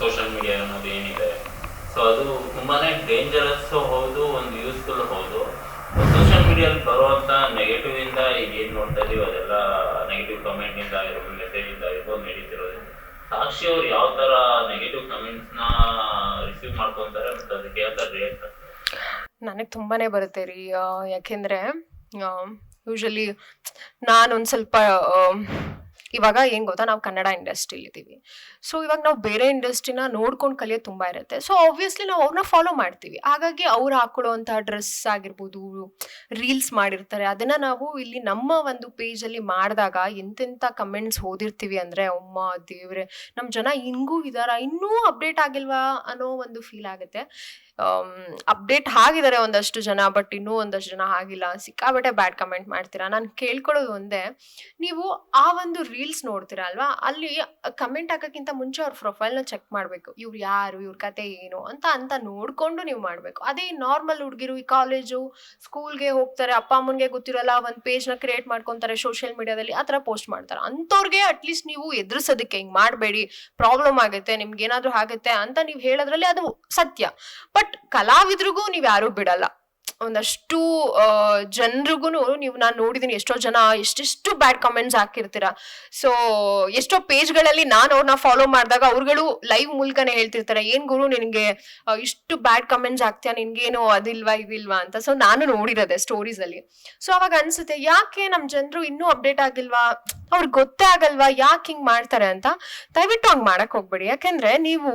Social media ಅನ್ನೋದು ಏನಿದೆ. So ಅದು ತುಂಬಾನೇ ಡೇಂಜರಸ್ ಹೌದು, ಒಂದು ಯೂಸ್ಫುಲ್ ಹೌದು. ಸೋಷಿಯಲ್ ಮೀಡಿಯಲ್ಲಿ ಬರುವಂತ ನೆಗೆಟಿವ್ ಇಂದ ಈಗ ಏನ್ ನೋಡ್ತಾ ಇದೀವಿ, ಅದೆಲ್ಲ ನೆಗೆಟಿವ್ ಕಮೆಂಟ್ ಇಂದ ಆಗಿರ್ಬೋದು ಮೆಸೇಜ್ ಇಂದ ಆಗಿರ್ಬೋದು ನಡೀತಿರೋದು. ಸಾಕ್ಷಿ ಅವ್ರು ಯಾವ ತರ ನೆಗೆಟಿವ್ ಕಮೆಂಟ್ಸ್ನ ರಿಸೀವ್ ಮಾಡ್ಕೊಂತಾರೆ ಮತ್ತೆ ಅದಕ್ಕೆ ಯಾವ ತರ ರಿಯಾಕ್ಟ್ ನನಗೆ ತುಂಬಾನೇ ಬರುತ್ತೆ ರೀ ಯಾಕೆಂದ್ರೆ ಯೂಶಲಿ ನಾನೊಂದು ಸ್ವಲ್ಪ ಇವಾಗ ಏನು ಗೊತ್ತಾ, ನಾವು ಕನ್ನಡ ಇಂಡಸ್ಟ್ರಿಲಿ ಇದ್ದೀವಿ. ಸೊ ಇವಾಗ ನಾವು ಬೇರೆ ಇಂಡಸ್ಟ್ರಿನ ನೋಡ್ಕೊಂಡು ಕಲಿಯೋದು ತುಂಬ ಇರುತ್ತೆ. ಸೊ ಆಬ್ವಿಯಸ್ಲಿ ನಾವು ಅವ್ರನ್ನ ಫಾಲೋ ಮಾಡ್ತೀವಿ. ಹಾಗಾಗಿ ಅವ್ರು ಹಾಕೊಳ್ಳೋಂತ ಡ್ರೆಸ್ ಆಗಿರ್ಬೋದು ರೀಲ್ಸ್ ಮಾಡಿರ್ತಾರೆ. ಅದನ್ನು ನಾವು ಇಲ್ಲಿ ನಮ್ಮ ಒಂದು ಪೇಜಲ್ಲಿ ಮಾಡಿದಾಗ ಎಂತೆಂಥ ಕಮೆಂಟ್ಸ್ ಓದಿರ್ತೀವಿ ಅಂದರೆ, ಅಮ್ಮ ದೇವ್ರೆ ನಮ್ಮ ಜನ ಹಿಂಗೂ ಇದಾರ? ಇನ್ನೂ ಅಪ್ಡೇಟ್ ಆಗಿಲ್ವಾ ಅನ್ನೋ ಒಂದು ಫೀಲ್ ಆಗುತ್ತೆ. ಅಪ್ಡೇಟ್ ಆಗಿದ್ದಾರೆ ಒಂದಷ್ಟು ಜನ ಬಟ್ ಇನ್ನೂ ಒಂದಷ್ಟು ಜನ ಆಗಿಲ್ಲ. ಸಿಕ್ಕಾಬಟ್ಟೆ ಬ್ಯಾಡ್ ಕಮೆಂಟ್ ಮಾಡ್ತೀರಾ? ನಾನು ಕೇಳ್ಕೊಳ್ಳೋದು ಒಂದೇ, ನೀವು ಆ ಒಂದು ರೀಲ್ಸ್ ನೋಡ್ತೀರಾ ಅಲ್ವಾ? ಅಲ್ಲಿ ಕಮೆಂಟ್ ಹಾಕೋಕ್ಕಿಂತ ಮುಂಚೆ ಅವ್ರ ಪ್ರೊಫೈಲ್ನ ಚೆಕ್ ಮಾಡಬೇಕು. ಇವ್ರು ಯಾರು? ಇವ್ರ ಕತೆ ಏನು? ಅಂತ ಅಂತ ನೋಡಿಕೊಂಡು ನೀವು ಮಾಡಬೇಕು. ಅದೇ ನಾರ್ಮಲ್ ಹುಡುಗಿರು ಈ ಕಾಲೇಜು ಸ್ಕೂಲ್ಗೆ ಹೋಗ್ತಾರೆ, ಅಪ್ಪ ಅಮ್ಮನಿಗೆ ಗೊತ್ತಿರಲ್ಲ, ಒಂದು ಪೇಜ್ನ ಕ್ರಿಯೇಟ್ ಮಾಡ್ಕೊತಾರೆ ಸೋಷಿಯಲ್ ಮೀಡಿಯಾದಲ್ಲಿ ಆ ಥರ ಪೋಸ್ಟ್ ಮಾಡ್ತಾರೆ. ಅಂಥವ್ರಿಗೆ ಅಟ್ಲೀಸ್ಟ್ ನೀವು ಎದುರಿಸೋದಕ್ಕೆ ಹಿಂಗೆ ಮಾಡಬೇಡಿ. ಪ್ರಾಬ್ಲಮ್ ಆಗುತ್ತೆ ನಿಮ್ಗೆ ಏನಾದರೂ ಆಗುತ್ತೆ ಅಂತ ನೀವು ಹೇಳೋದ್ರಲ್ಲಿ ಅದು ಸತ್ಯ. ಬಟ್ ಕಲಾವಿದ್ರಿಗೂ ನೀವು ಯಾರೂ ಬಿಡಲ್ಲ. ಒಂದಷ್ಟು ಜನರಿಗೂ ನೀವು ನಾನು ನೋಡಿದ್ದೀನಿ ಎಷ್ಟೋ ಜನ ಎಷ್ಟೆಷ್ಟು ಬ್ಯಾಡ್ ಕಮೆಂಟ್ಸ್ ಹಾಕಿರ್ತೀರಾ. ಸೊ ಎಷ್ಟೋ ಪೇಜ್ಗಳಲ್ಲಿ ನಾನು ಅವ್ರನ್ನ ಫಾಲೋ ಮಾಡಿದಾಗ ಅವ್ರುಗಳು ಲೈವ್ ಮೂಲಕನೇ ಹೇಳ್ತಿರ್ತಾರೆ, ಏನು ಗುರು ನಿನಗೆ ಇಷ್ಟು ಬ್ಯಾಡ್ ಕಮೆಂಟ್ಸ್ ಹಾಕ್ತೀಯಾ? ನಿನ್ಗೇನು ಅದಿಲ್ವಾ, ಇದಿಲ್ವಾ? ಅಂತ. ಸೊ ನಾನು ನೋಡಿರೋದೆ ಸ್ಟೋರೀಸಲ್ಲಿ ಸೊ ಅವಾಗ ಅನ್ಸುತ್ತೆ, ಯಾಕೆ ನಮ್ಮ ಜನರು ಇನ್ನೂ ಅಪ್ಡೇಟ್ ಆಗಿಲ್ವಾ? ಅವ್ರಿಗೆ ಗೊತ್ತೇ ಆಗಲ್ವಾ ಯಾಕೆ ಹಿಂಗ್ ಮಾಡ್ತಾರೆ ಅಂತ? ದಯವಿಟ್ಟು ಹಂಗ್ ಮಾಡಕ್ ಹೋಗ್ಬೇಡಿ. ಯಾಕೆಂದ್ರೆ ನೀವು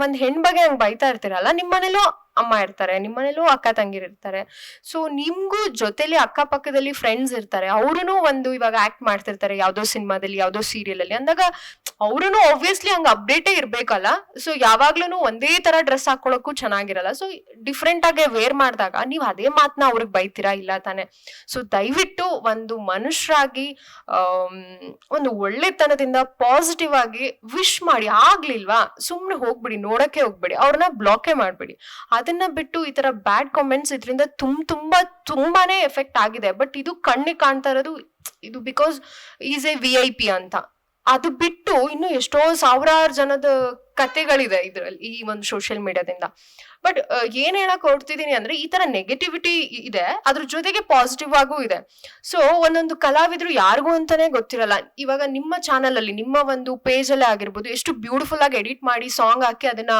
ಒಂದು ಹೆಣ್ ಬಗ್ಗೆ ಹಂಗ್ ಬೈತಾ ಇರ್ತೀರಲ್ಲ ನಿಮ್ಮ ಮನೇಲೂ ಅಮ್ಮ ಇರ್ತಾರೆ ನಿಮ್ಮ ಮನೇಲೂ ಅಕ್ಕ ತಂಗಿರ್ ಇರ್ತಾರೆ. ಸೊ, ನಿಮ್ಗೂ ಜೊತೆಲಿ ಅಕ್ಕಪಕ್ಕದಲ್ಲಿ ಫ್ರೆಂಡ್ಸ್ ಇರ್ತಾರೆ. ಅವ್ರೂ ಒಂದು ಇವಾಗ ಆಕ್ಟ್ ಮಾಡ್ತಿರ್ತಾರೆ, ಯಾವ್ದೋ ಸಿನಿಮಾದಲ್ಲಿ, ಯಾವ್ದೋ ಸೀರಿಯಲ್ ಅಲ್ಲಿ. ಅಂದಾಗ ಅವ್ರೂ ಆಬ್ವಿಯಸ್ಲಿ ಹಂಗ ಅಪ್ಡೇಟೇ ಇರ್ಬೇಕಲ್ಲ. ಸೊ ಯಾವಾಗ್ಲೂ ಒಂದೇ ತರ ಡ್ರೆಸ್ ಹಾಕೊಳಕ್ಕೂ ಚೆನ್ನಾಗಿರಲ್ಲ. ಸೊ ಡಿಫ್ರೆಂಟ್ ಆಗಿ ವೇರ್ ಮಾಡಿದಾಗ ನೀವು ಅದೇ ಮಾತನ್ನ ಅವ್ರಿಗೆ ಬೈತೀರಾ ಇಲ್ಲ ತಾನೆ? ಸೊ ದಯವಿಟ್ಟು ಒಂದು ಮನುಷ್ಯರಾಗಿ ಒಂದು ಒಳ್ಳೆತನದಿಂದ ಪಾಸಿಟಿವ್ ಆಗಿ ವಿಶ್ ಮಾಡಿ ಆಗ್ಲಿಲ್ವಾ? ಸುಮ್ಮನೆ ಹೋಗ್ಬಿಡಿ, ನೋಡಕ್ಕೆ ಹೋಗ್ಬೇಡಿ. ಅವ್ರನ್ನ ಬ್ಲಾಕೇ ಮಾಡ್ಬೇಡಿ. ಅದನ್ನ ಬಿಟ್ಟು ಈ ತರ ಬ್ಯಾಡ್ ಕಾಮೆಂಟ್ಸ್ ಇದರಿಂದ ತುಂಬ ತುಂಬಾ, ತುಂಬಾನೇ ಎಫೆಕ್ಟ್ ಆಗಿದೆ. ಬಟ್ ಇದು ಕಣ್ಣಿಗೆ ಕಾಣ್ತಾ ಇರೋದು, ಇದು because is a V I P ಅಂತ. ಅದು ಬಿಟ್ಟು ಇನ್ನು ಎಷ್ಟೋ ಸಾವಿರಾರು ಜನದ ಕತೆಗಳಿದೆ ಇದ್ರಲ್ಲಿ ಈ ಒಂದು ಸೋಷಿಯಲ್ ಮೀಡಿಯಾದಿಂದ ಬಟ್ ಏನ್ ಹೇಳಕ್ ಹೊರಡ್ತಿದೀನಿ ಅಂದ್ರೆ ಈ ತರ ನೆಗೆಟಿವಿಟಿ ಇದೆ. ಅದ್ರ ಜೊತೆಗೆ ಪಾಸಿಟಿವ್ ಆಗೂ ಇದೆ. ಸೊ ಒಂದೊಂದು ಕಲಾವಿದ್ರು ಯಾರಿಗೂ ಅಂತಾನೆ ಗೊತ್ತಿರಲ್ಲ. ಇವಾಗ ನಿಮ್ಮ ಚಾನಲ್ ಅಲ್ಲಿ ನಿಮ್ಮ ಒಂದು ಪೇಜ್ ಅಲ್ಲೇ ಆಗಿರ್ಬೋದು, ಎಷ್ಟು ಬ್ಯೂಟಿಫುಲ್ ಆಗಿ ಎಡಿಟ್ ಮಾಡಿ ಸಾಂಗ್ ಹಾಕಿ ಅದನ್ನ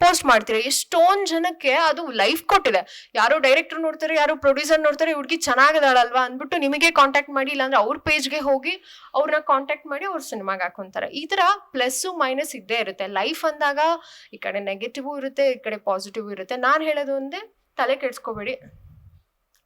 ಪೋಸ್ಟ್ ಮಾಡ್ತೀರಾ? ಎಷ್ಟೊಂದ್ ಜನಕ್ಕೆ ಅದು ಲೈಫ್ ಕೊಟ್ಟಿದೆ. ಯಾರೋ ಡೈರೆಕ್ಟರ್ ನೋಡ್ತಾರೆ, ಯಾರೋ ಪ್ರೊಡ್ಯೂಸರ್ ನೋಡ್ತಾರೆ ಹುಡುಗಿ ಚೆನ್ನಾಗಿದಾಳಲ್ವಾ ಅಂದ್ಬಿಟ್ಟು ನಿಮಗೆ ಕಾಂಟ್ಯಾಕ್ಟ್ ಮಾಡಿ, ಇಲ್ಲಾಂದ್ರೆ ಅವ್ರ ಪೇಜ್ಗೆ ಹೋಗಿ ಅವ್ರನ್ನ ಕಾಂಟ್ಯಾಕ್ಟ್ ಮಾಡಿ ಅವ್ರ ಸಿನಿಮಾಗೆ ಹಾಕೊಂತಾರೆ. ಈ ತರ ಪ್ಲಸ್ ಮೈನಸ್ ಇದ್ದೇ ಇರುತ್ತೆ. ಲೈಫ್ ಅಂದಾಗ ಈ ಕಡೆ ನೆಗೆಟಿವ್ ಇರುತ್ತೆ, ಈ ಕಡೆ ಪಾಸಿಟಿವ್ ಇರುತ್ತೆ. ನಾನು ಹೇಳೋದು ಒಂದೇ, ತಲೆ ಕೆಡ್ಸ್ಕೋಬೇಡಿ.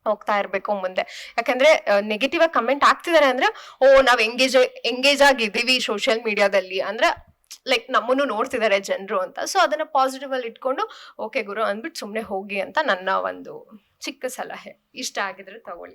ಹೋಗ್ತಾ ಇರಬೇಕು ಮುಂದೆ. ಯಾಕಂದ್ರೆ ನೆಗೆಟಿವ್ ಆಗಿ ಕಮೆಂಟ್ ಆಗ್ತಿದ್ದಾರೆ ಅಂದ್ರೆ, ಓ, ನಾವ್ ಎಂಗೇಜ್ ಎಂಗೇಜ್ ಆಗಿದ್ದೀವಿ ಸೋಷಿಯಲ್ ಮೀಡಿಯಾದಲ್ಲಿ ಅಂದ್ರೆ ಲೈಕ್ ನಮ್ಮನ್ನು ನೋಡ್ತಿದ್ದಾರೆ ಜನರು ಅಂತ. ಸೊ ಅದನ್ನ ಪಾಸಿಟಿವ್ ಅಲ್ಲಿ ಇಟ್ಕೊಂಡು ಓಕೆ ಗುರು ಅಂದ್ಬಿಟ್ಟು ಸುಮ್ಮನೆ ಹೋಗಿ ಅಂತ ನನ್ನ ಒಂದು ಚಿಕ್ಕ ಸಲಹೆ. ಇಷ್ಟ ಆಗಿದ್ರೆ ತಗೊಳ್ಳಿ.